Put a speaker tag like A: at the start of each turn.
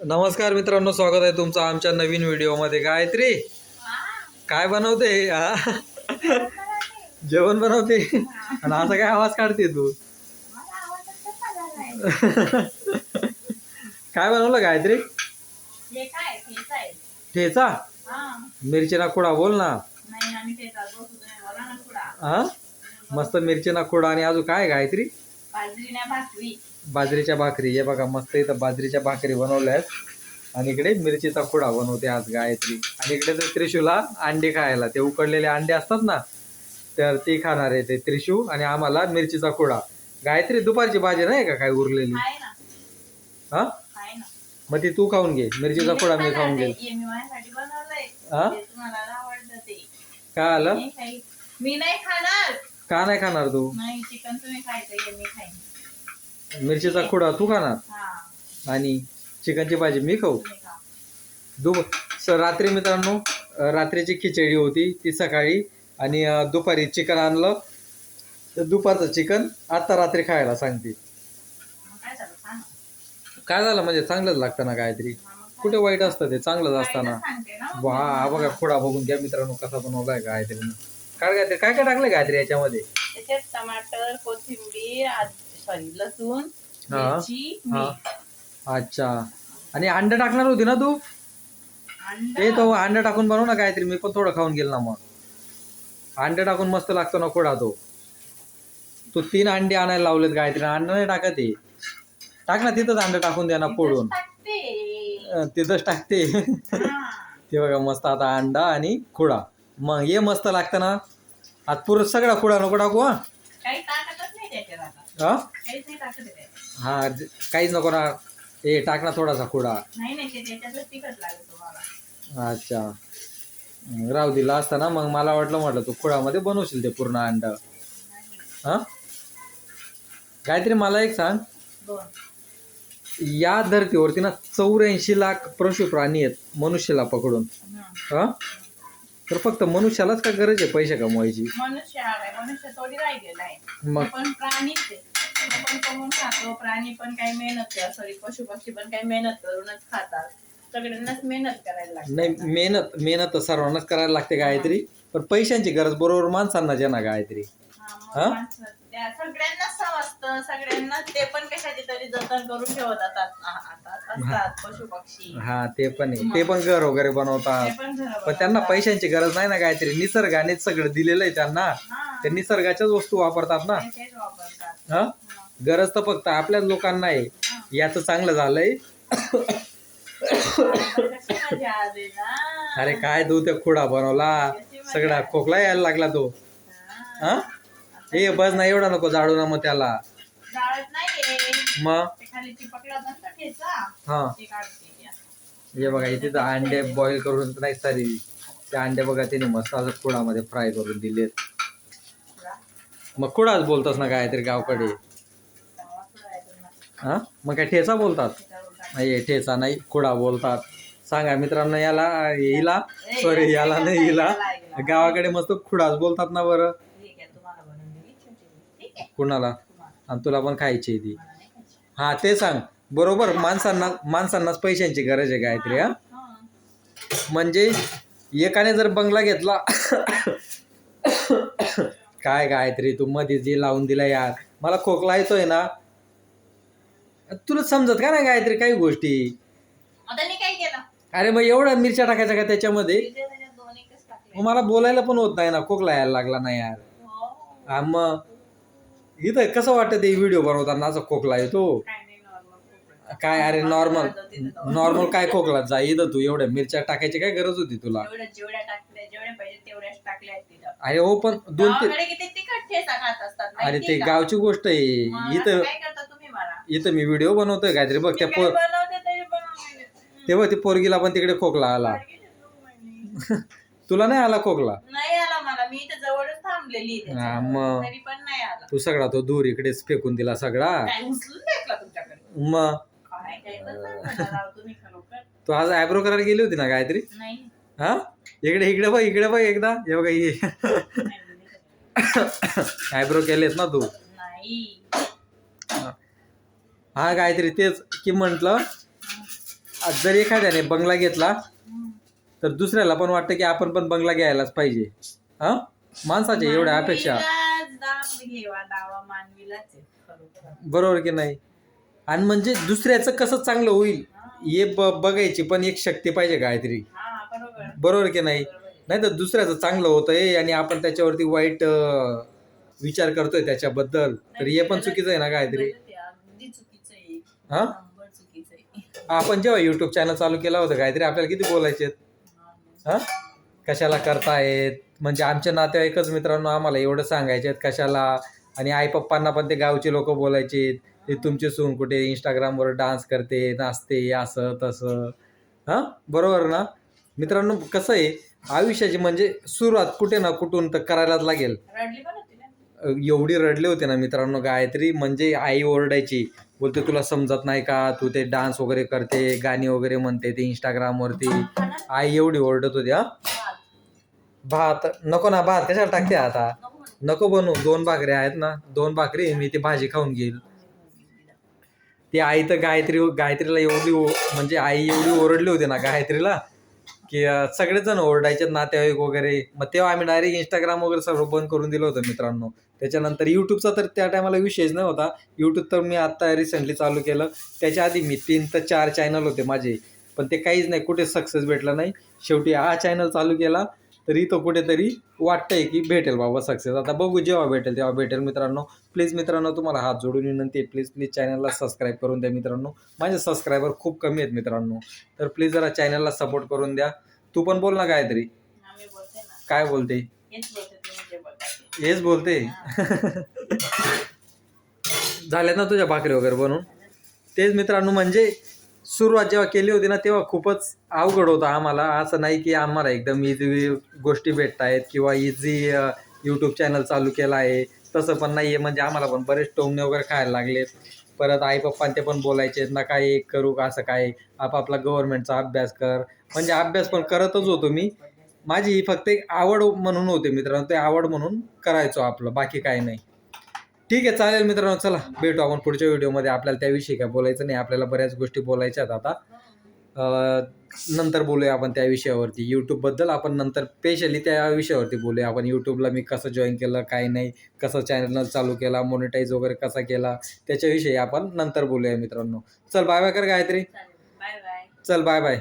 A: नमस्कार मित्रांनो स्वागत आहे तुमचं आमच्या नवीन व्हिडिओमध्ये. गायत्री काय बनवते? हा? जेवण बनवते? आणि असा काय आवाज काढते तू? काय बनवलं गायत्री?
B: ठेचा?
A: मिरचीना खुडा बोल ना. हा मस्त मिरचीना खुडा आणि अजून काय गायत्री? बाजरीच्या भाकरी. हे बघा मस्त इथं बाजरीच्या भाकरी बनवल्या आहेत. आणि इकडे मिरचीचा खुडा बनवते आज गायत्री. आणि इकडे तर त्रिशूला अंडे खायला. ते उकडलेले अंडे असतात ना तर ती खाणार आहे ते त्रिशू आणि आम्हाला मिरचीचा खुडा. गायत्री दुपारची भाजी नाही का काय उरलेली? हा? मग ती तू खाऊन घे. मिरचीचा खुडा मी खाऊन घेईल.
B: हे
A: काय आलं?
B: मी नाही खाणार.
A: का नाही खाणार तू?
B: नाही चिकन तुम्ही खायचं
A: मिरचीचा खुडा तू खाणार?
B: हा.
A: आणि चिकनची भाजी मी खाऊ?
B: तुम्ही खा
A: दु स रात्री मित्रांनो रात्रीची खिचडी होती ती सकाळी आणि दुपारी चिकन आणलं. तर दुपारचं चिकन आत्ता रात्री खायला सांगते.
B: काय झालं
A: काय म्हणजे चांगलंच लागतं ना काहीतरी.
B: काय?
A: कुठे वाईट असतं ते चांगलंच असताना. वा हा बघा खोडा बघून घ्या मित्रांनो कसा बनवलाय गायत्री काय गायत्री काय काय टाकलंय गायत्री याच्यामध्ये?
B: टमाटर कोथिंबीर सॉरी लसूण
A: हा.
B: मिरची
A: हा.
B: मीठ.
A: अच्छा. आणि अंडे टाकणार होती ना तू?
B: अंडा?
A: ते तो अंडे टाकून बनव ना काहीतरी. मी पण थोडं खाऊन गेल ना मग. अंडे टाकून मस्त लागतो ना खोडा तो. तू तीन अंडे आणायला लावलेत गायत्री अंडे नाही टाकत आहे टाक ना तिथंच अंडे टाकून द्या ना फोडून.
B: टाकते.
A: अं, तिथंच टाकते.
B: हा.
A: ते बघा मस्त आता अंडा आणि खुडा. मग हे मस्त लागतं ना. आता पुरं सगळा खुडा नको टाकू हा
B: काही टाकतच नाही त्याच्यात आता
A: हा? हा काहीच नको ना. ए टाक ना थोडासा खुडा
B: नाही नाही ते त्याच्यातच तिखट लागत तुम्हाला.
A: अच्छा. राहू दिला असता ना मग मला वाटलं म्हटलं तू खुडामध्ये बनवशील ते पूर्ण अंड. हा? काहीतरी मला एक सांग. या धर्तीवरती ना चौऱ्याऐंशी लाख पशु प्राणी आहेत मनुष्याला पकडून.
B: हं.
A: तर फक्त मनुष्यालाच का गरज आहे पैसे कमवायची
B: मनुष्य आहे. मनुष्य थोडी राहिलेला आहे.
A: मग?
B: पण प्राणीच आहे तो पण कमवून खातो प्राणी पण काही मेहनत सॉरी पशु पक्षी पण काही मेहनत करूनच खातात. सगळ्यांनाच मेहनत करायला लागते
A: नाही मेहनत मेहनत तर सर्वांनाच करायला लागते गायत्री. पण पैशांची गरज बरोबर माणसांना जे ना गायत्री.
B: हा,
A: हा?
B: सगळ्यांनाच समजतं. सगळ्यांना ते पण कशाची तरी जतन करून ठेवत असतात असतात असतात पशु पक्षी
A: हा ते पण आहे. ते पण घर वगैरे
B: ते
A: बनवतात
B: पण
A: त्यांना. पैशांची गरज नाही ना गायत्री. निसर्गानेच सगळं दिलेलं आहे त्यांना.
B: हा,
A: ते निसर्गाच्याच वस्तू वापरतात ना.
B: ते तेच वापरतात.
A: हा. गरज तर फक्त आपल्याच लोकांना आहे. याचं चांगलं झालंय. अरे काय तू त्या खुडा बनवला. सगळा खोकला यायला लागला तो.
B: हा.
A: ए बस ना एवढा नको जाडू ना मग त्याला. मग? हा. हे बघा इथे तर अंडे बॉईल करून नाही सारी. ते अंडे बघा तिने मस्त असं खुडामध्ये फ्राय करून दिलेत. मग खुडाच बोलतोस ना काहीतरी गावकडे
B: तेव्हा थोडा आहे त्यांना.
A: हा? मग काय ठेचा बोलतात? नाही ठेचा नाही खुडा बोलतात. सांगा मित्रांनो याला हिला सॉरी याला नाही हिला. गावाकडे मस्त खुडाच बोलतात ना बरं. कुणाला? आणि तुला पण खायची आहे ती. हां ते सांग. बरोबर माणसांना माणसांनाच पैशांची गरज आहे गायत्री हा. म्हणजे एकाने जर बंगला घेतला काय गायत्री तू मध्ये जे लावून दिला यार. मला खोकला येतोय ना. तुला समजत का नाही गायत्री काही गोष्टी?
B: आता मी काय केलं?
A: अरे मग एवढ्या मिरच्या टाकायच्या का त्याच्यामध्ये?
B: तिथे त्याच्यात दोन एकच टाकले.
A: मग मला बोलायला पण होत नाही ना खोकला यायला लागला नाही यार.
B: हो.
A: हा मग इथं कसं वाटतं ते व्हिडिओ बनवताना असं खोकला येतो?
B: काय नाही नॉर्मल
A: काय अरे नॉर्मल नॉर्मल काय खोकला जा इथं तू एवढ्या मिरच्या टाकायची काय गरज होती तुला?
B: जेवढ्या जेवढ्या टाकल्या जेवढ्या पाहिजे तेवढ्याच टाकल्या आहेत तिथं.
A: अरे हो पण दोन तीन
B: गावाकडे किती तिखट ठेचा खात असतात
A: अरे
B: माहितीये
A: ते
B: का?
A: गावची गोष्ट आहे.
B: मग
A: इथं
B: काय
A: इथं मी व्हिडिओ बनवतोय काहीतरी. बघ त्या पोर
B: बनवलेले.
A: तेव्हा ते पोरगीला पण तिकडे खोकला आला. तुला नाही आला खोकला?
B: नाही आला मला. मी इथे जवळच थांबलेली
A: हा. मग?
B: तरी पण नाही आला.
A: तू सगळा तो दूर इकडेच फेकून दिला सगळा.
B: काय उचलून भेटला तुमच्याकडे?
A: मग?
B: काय काय तर सांगा राव तुम्ही खरोखर
A: तू आज आयब्रो करायला गेली होती ना गायत्री
B: नाही.
A: हा? इकडे इकडे बघ इकडे बघ एकदा. हे बघा हे.
B: दिली.
A: आयब्रो केलेत ना तू.
B: नाही.
A: हा गायत्री तेच की म्हंटल जर एखाद्याने बंगला घेतला. तर दुसऱ्याला पण वाटतं की आपण पण बंगला घ्यायलाच पाहिजे हा माणसाच्या एवढ्या अपेक्षा. बरोबर की नाही आणि म्हणजे दुसऱ्याचं कसं चांगलं होईल
B: हा.
A: ब बघायची पण एक शक्ती पाहिजे काहीतरी
B: बरोबर
A: की नाही. नाही तर दुसऱ्याचं चांगलं होतंय आणि आपण त्याच्यावरती वाईट विचार करतोय त्याच्याबद्दल तर हे पण चुकीचं आहे ना काहीतरी
B: ते अगदी चुकीचं आहे
A: हा? आपण जेव्हा युट्यूब चॅनल चालू केला होता काहीतरी आपल्याला किती बोलायचे हा? कशाला करतायत? म्हणजे आमचे नातेवाईकच मित्रांनो आम्हाला एवढं सांगायचे कशाला? आणि आई पप्पांना पण ते गावचे लोक बोलायचे ते तुमचे सून कुठे इंस्टाग्रामवर डान्स करते नाचते असं तसं. हां? बरोबर ना? मित्रांनो कसं आहे आयुष्याची म्हणजे सुरुवात कुठे ना कुठून तर करायलाच लागेल. एवढी रडले होते ना मित्रांनो गायत्री म्हणजे आई ओरडायची बोलते तुला समजत नाही का? तू ते डान्स वगैरे करते गाणी वगैरे म्हणते ते इंस्टाग्रामवरती आई एवढी ओरडत होती हा?
B: भात.
A: नको ना भात कशाला टाकते आता?
B: नको
A: बनू दोन भाकरी आहेत ना दोन भाकरी मी ती भाजी खाऊन घेईल. ती आई तर गायत्री गायत्रीला एवढी म्हणजे आई एवढी ओरडली होती ना गायत्रीला की सगळेजण ओरडायचे नातेवाईक वगैरे. मग तेव्हा आम्ही डायरेक्ट इंस्टाग्राम वगैरे सर्व बंद करून दिलं होतं मित्रांनो. त्याच्यानंतर यूट्यूबचा तर त्या टायमाला विषयच नव्हता. यूट्यूब तर मी आत्ता रिसेंटली चालू केलं. त्याच्या आधी मी तीन तर चार चॅनल होते माझे. पण ते काहीच नाही कुठे सक्सेस भेटला नाही. शेवटी हा चॅनल चालू केला. तरी तो कुठेतरी वाटतंय की भेटेल बाबा सक्सेस आता बघू जेव्हा भेटेल तेव्हा भेटेल मित्रांनो. प्लीज मित्रांनो तुम्हाला हात जोडून विनंती आहे. प्लीज प्लीज चॅनलला सबस्क्राईब करून द्या मित्रांनो. माझे सबस्क्रायबर खूप कमी आहेत मित्रांनो. तर प्लीज जरा चॅनलला सपोर्ट करून द्या. तू पण बोल ना काहीतरी. काय बोलते?
B: हेच बोलते तुम्ही जे बोलता
A: हेच बोलते? झाल्यात ना तुझ्या भाकरी वगैरे बनवून? तेच मित्रांनो म्हणजे सुरुवात जेव्हा केली होती ना तेव्हा खूपच अवघड होतं आम्हाला. असं नाही की आम्हाला एकदम इझी गोष्टी भेटत आहेत किंवा इझी यूट्यूब चॅनल चालू केला आहे. तसं पण नाही आहे म्हणजे आम्हाला पण बरेच टोमणे वगैरे खायला लागले परत आई पप्पांचे ते पण बोलायचे ना काय करू का असं काय? आपापला गव्हर्नमेंटचा अभ्यास कर. म्हणजे अभ्यास पण करतच होतो मी. माझी ही फक्त एक आवड म्हणून होते मित्रांनो. ते आवड म्हणून करायचो आपलं. बाकी काही नाही. ठीक आहे चालेल मित्रांनो चला भेटू आपण पुढच्या व्हिडिओमध्ये. आपल्याला त्याविषयी काय बोलायचं नाही आपल्याला बऱ्याच गोष्टी बोलायच्या आहेत आता. नंतर बोलूया आपण त्या विषयावरती. यूट्यूबबद्दल आपण नंतर स्पेशली त्या विषयावरती बोलूया. आपण यूट्यूबला मी कसं जॉईन केलं काय नाही कसं चॅनल चालू केला मोनिटाईज वगैरे कसा केला त्याच्याविषयी आपण नंतर बोलूया मित्रांनो. चल बाय बाय कर गायत्री. चल बाय बाय